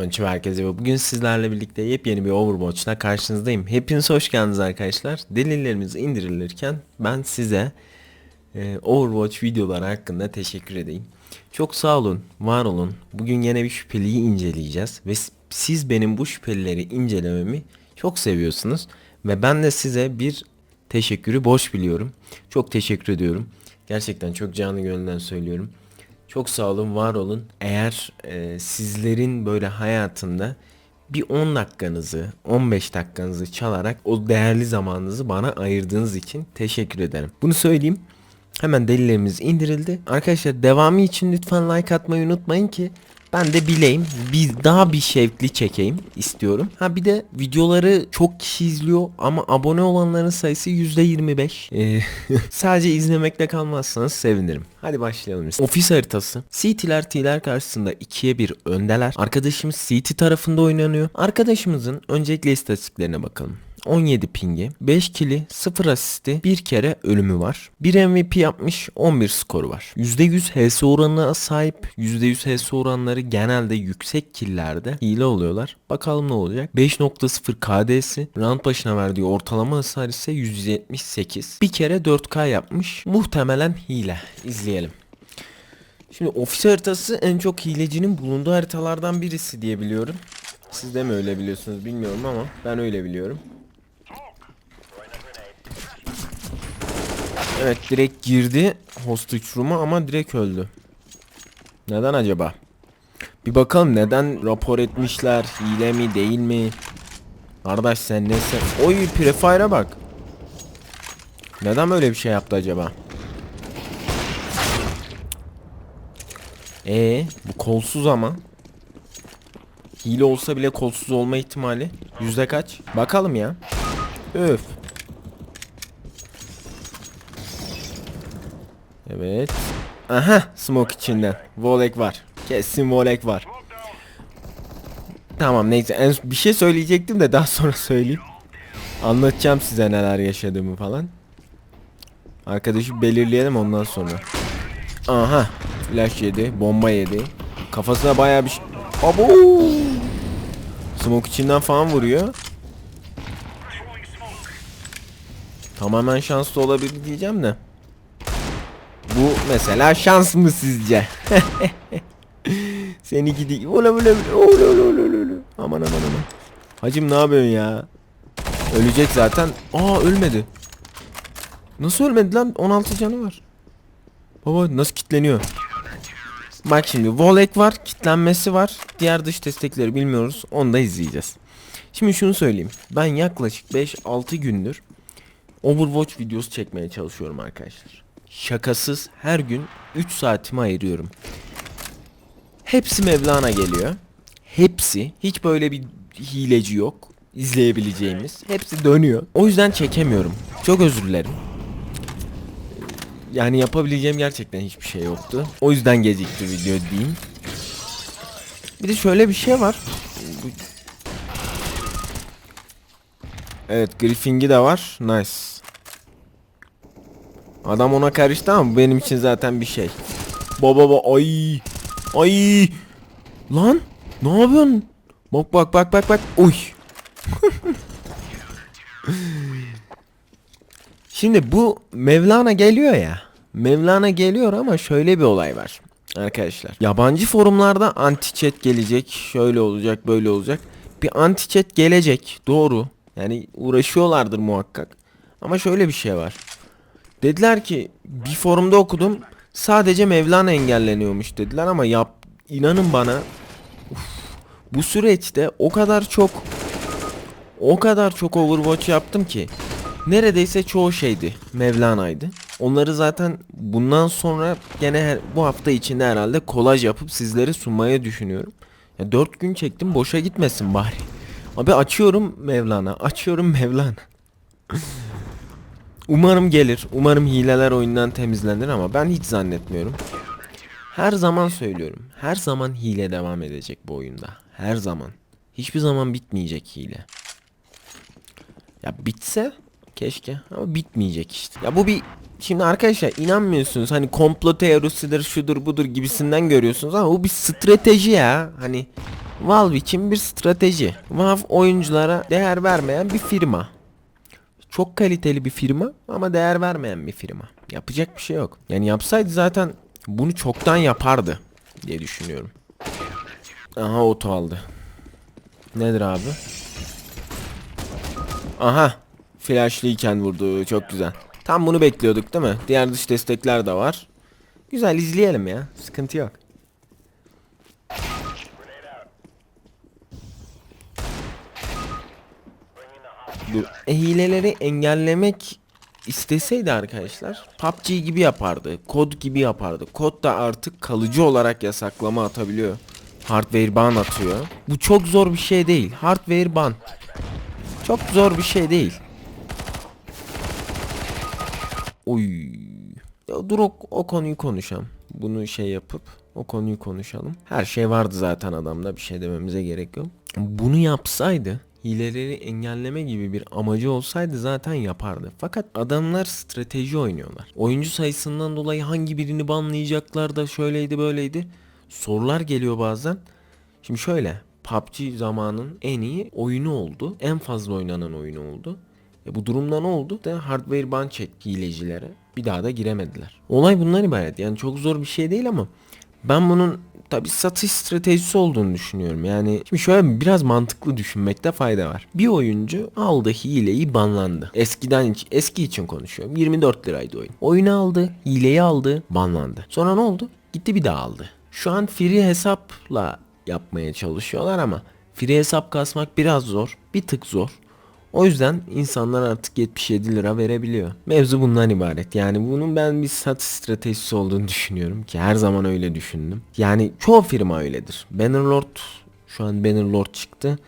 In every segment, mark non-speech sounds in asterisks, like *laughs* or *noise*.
Konnichiwa herkese ve bugün sizlerle birlikte yepyeni bir Overwatch'la karşınızdayım. Hepiniz hoş geldiniz arkadaşlar. Delillerimiz indirilirken ben size e, Overwatch videoları hakkında teşekkür edeyim. Çok sağ olun, var olun. Bugün yine bir şüpheliyi inceleyeceğiz ve siz benim bu şüphelileri incelememi çok seviyorsunuz ve ben de size bir teşekkürü borç biliyorum. Çok teşekkür ediyorum. Gerçekten çok canı gönülden söylüyorum. Çok sağ olun, var olun. Eğer e, sizlerin böyle hayatında bir 10 dakikanızı, 15 dakikanızı çalarak o değerli zamanınızı bana ayırdığınız için teşekkür ederim. Bunu söyleyeyim. Hemen delillerimiz indirildi. Arkadaşlar devamı için lütfen like atmayı unutmayın ki ben de bileyim. Bir daha bir şevkli çekeyim istiyorum. Ha bir de videoları çok kişi izliyor ama abone olanların sayısı %25. Ee, *laughs* sadece izlemekle kalmazsanız sevinirim. Hadi başlayalım. Ofis haritası. CT'ler T'ler karşısında ikiye bir öndeler. Arkadaşımız CT tarafında oynanıyor. Arkadaşımızın öncelikle istatistiklerine bakalım. 17 pingi, 5 kili, 0 asisti, 1 kere ölümü var. 1 MVP yapmış, 11 skoru var. %100 HS oranına sahip. %100 HS oranları genelde yüksek killerde hile oluyorlar. Bakalım ne olacak. 5.0 KD'si, round başına verdiği ortalama hasar ise 178. Bir kere 4K yapmış. Muhtemelen hile. İzleyelim. Şimdi ofis haritası en çok hilecinin bulunduğu haritalardan birisi diye biliyorum. Siz de mi öyle biliyorsunuz bilmiyorum ama ben öyle biliyorum. Evet direkt girdi hostage room'a ama direkt öldü. Neden acaba? Bir bakalım neden rapor etmişler hile mi değil mi? Kardeş sen neyse. Oy Prefire'a bak. Neden böyle bir şey yaptı acaba? E bu kolsuz ama. Hile olsa bile kolsuz olma ihtimali yüzde kaç? Bakalım ya. Öf. Evet. Aha smoke içinden. Volek var. Kesin volek var. Tamam neyse en, bir şey söyleyecektim de daha sonra söyleyeyim. Anlatacağım size neler yaşadığımı falan. Arkadaşı belirleyelim ondan sonra. Aha. Flash yedi. Bomba yedi. Kafasına bayağı bir şey... Abo! Smoke içinden falan vuruyor. Tamamen şanslı olabilir diyeceğim de. Bu mesela şans mı sizce? *laughs* Seni gidi. Ola ola ola ola ola. Aman aman aman. Hacım ne yapıyorsun ya? Ölecek zaten. Aa ölmedi. Nasıl ölmedi lan? 16 canı var. Baba nasıl kitleniyor? Bak şimdi Volek var, kitlenmesi var. Diğer dış destekleri bilmiyoruz. Onu da izleyeceğiz. Şimdi şunu söyleyeyim. Ben yaklaşık 5-6 gündür Overwatch videosu çekmeye çalışıyorum arkadaşlar. Şakasız her gün 3 saatimi ayırıyorum. Hepsi Mevlana geliyor. Hepsi. Hiç böyle bir hileci yok. izleyebileceğimiz. Hepsi dönüyor. O yüzden çekemiyorum. Çok özür dilerim. Yani yapabileceğim gerçekten hiçbir şey yoktu. O yüzden gecikti video diyeyim. Bir de şöyle bir şey var. Evet Griffingi de var. Nice. Adam ona karıştı ama benim için zaten bir şey. Baba baba ay. Ay. Lan ne yapıyorsun? Bak bak bak bak bak. Uy. *laughs* Şimdi bu Mevlana geliyor ya. Mevlana geliyor ama şöyle bir olay var. Arkadaşlar yabancı forumlarda anti chat gelecek. Şöyle olacak böyle olacak. Bir anti chat gelecek. Doğru. Yani uğraşıyorlardır muhakkak. Ama şöyle bir şey var. Dediler ki bir forumda okudum. Sadece Mevlana engelleniyormuş dediler ama yap inanın bana uf, bu süreçte o kadar çok o kadar çok Overwatch yaptım ki neredeyse çoğu şeydi Mevlana'ydı. Onları zaten bundan sonra gene her, bu hafta içinde herhalde kolaj yapıp sizlere sunmaya düşünüyorum. Ya 4 gün çektim boşa gitmesin bari. Abi açıyorum Mevlana, açıyorum Mevlana. *laughs* Umarım gelir. Umarım hileler oyundan temizlenir ama ben hiç zannetmiyorum. Her zaman söylüyorum. Her zaman hile devam edecek bu oyunda. Her zaman. Hiçbir zaman bitmeyecek hile. Ya bitse keşke ama bitmeyecek işte. Ya bu bir şimdi arkadaşlar inanmıyorsunuz hani komplo teorisidir şudur budur gibisinden görüyorsunuz ama bu bir strateji ya. Hani Valve için bir strateji. Valve oyunculara değer vermeyen bir firma. Çok kaliteli bir firma ama değer vermeyen bir firma. Yapacak bir şey yok. Yani yapsaydı zaten bunu çoktan yapardı diye düşünüyorum. Aha oto aldı. Nedir abi? Aha. Flashlıyken vurdu. Çok güzel. Tam bunu bekliyorduk değil mi? Diğer dış destekler de var. Güzel izleyelim ya. Sıkıntı yok. Bu hileleri engellemek isteseydi arkadaşlar PUBG gibi yapardı. Kod gibi yapardı. Kod da artık kalıcı olarak yasaklama atabiliyor. Hardware ban atıyor. Bu çok zor bir şey değil. Hardware ban. Çok zor bir şey değil. Oy. Ya dur o, o konuyu konuşalım. Bunu şey yapıp o konuyu konuşalım. Her şey vardı zaten adamda bir şey dememize gerek yok. Bunu yapsaydı hileleri engelleme gibi bir amacı olsaydı zaten yapardı. Fakat adamlar strateji oynuyorlar. Oyuncu sayısından dolayı hangi birini banlayacaklar da şöyleydi böyleydi. Sorular geliyor bazen. Şimdi şöyle PUBG zamanın en iyi oyunu oldu. En fazla oynanan oyunu oldu. E bu durumda ne oldu? Da hardware ban çekti hilecilere. Bir daha da giremediler. Olay bundan ibaret. Yani çok zor bir şey değil ama ben bunun tabi satış stratejisi olduğunu düşünüyorum. Yani şimdi şöyle biraz mantıklı düşünmekte fayda var. Bir oyuncu aldı hileyi banlandı. Eskiden eski için konuşuyorum. 24 liraydı oyun. Oyunu aldı, hileyi aldı, banlandı. Sonra ne oldu? Gitti bir daha aldı. Şu an free hesapla yapmaya çalışıyorlar ama free hesap kasmak biraz zor. Bir tık zor. O yüzden insanlar artık 77 lira verebiliyor. Mevzu bundan ibaret. Yani bunun ben bir satış stratejisi olduğunu düşünüyorum ki her zaman öyle düşündüm. Yani çoğu firma öyledir. Bannerlord şu an Bannerlord çıktı.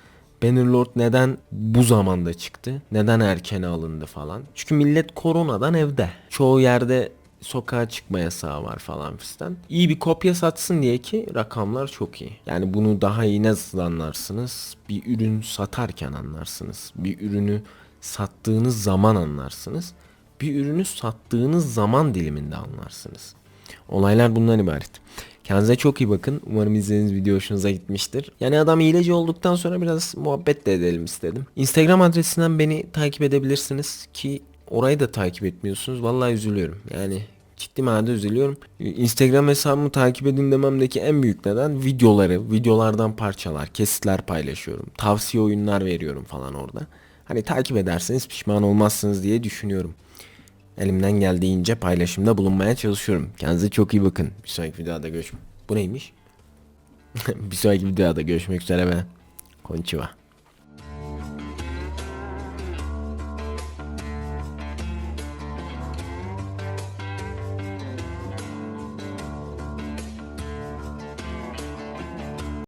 Bannerlord neden bu zamanda çıktı? Neden erken alındı falan? Çünkü millet koronadan evde. Çoğu yerde sokağa çıkma yasağı var falan fistan. İyi bir kopya satsın diye ki rakamlar çok iyi. Yani bunu daha iyi nasıl anlarsınız? Bir ürün satarken anlarsınız. Bir ürünü sattığınız zaman anlarsınız. Bir ürünü sattığınız zaman diliminde anlarsınız. Olaylar bundan ibaret. Kendinize çok iyi bakın. Umarım izlediğiniz video hoşunuza gitmiştir. Yani adam hileci olduktan sonra biraz muhabbet de edelim istedim. Instagram adresinden beni takip edebilirsiniz ki orayı da takip etmiyorsunuz. Vallahi üzülüyorum. Yani ciddi manada üzülüyorum. Instagram hesabımı takip edin dememdeki en büyük neden videoları, videolardan parçalar, kesitler paylaşıyorum. Tavsiye oyunlar veriyorum falan orada. Hani takip ederseniz pişman olmazsınız diye düşünüyorum. Elimden geldiğince paylaşımda bulunmaya çalışıyorum. Kendinize çok iyi bakın. Bir sonraki videoda görüşmek. Bu neymiş? *laughs* bir sonraki videoda görüşmek üzere ve konnichiwa.